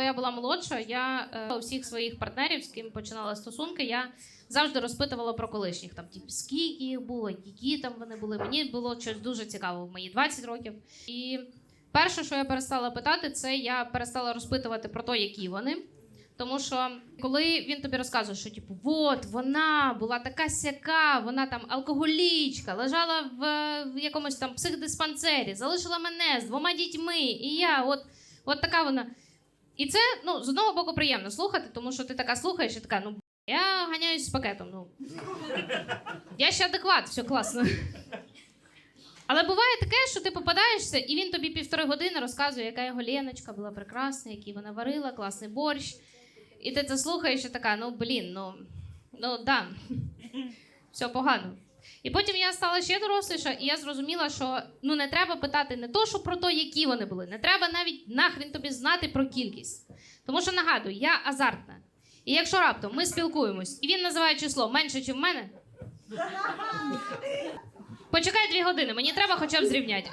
коли я була молодша, я е, у всіх своїх партнерів, з ким починала стосунки, я завжди розпитувала про колишніх. Там, типу, скільки їх було, які там вони були. Мені було щось дуже цікаво в мої 20 років. І перше, що я перестала питати, це я перестала розпитувати про те, які вони. Тому що коли він тобі розказує, що типу, от вона була така сяка, вона там алкоголічка, лежала в, в якомусь там психдиспансері, залишила мене з двома дітьми, і я от, от така вона. І це ну з одного боку приємно слухати, тому що ти така слухаєш і така, ну я ганяюсь з пакетом. Ну я ще адекват, все класно. Але буває таке, що ти попадаєшся, і він тобі півтори години розказує, яка його Леночка була прекрасна, який вона варила, класний борщ. І ти це слухаєш і така, ну блін, ну, ну да, все погано. І потім я стала ще доросліша, і я зрозуміла, що ну не треба питати не то, що про те, які вони були, не треба навіть нахрін тобі знати про кількість. Тому що нагадую, я азартна. І якщо раптом ми спілкуємось, і він називає число менше, ніж в мене. Почекай дві години, мені треба хоча б зрівняти.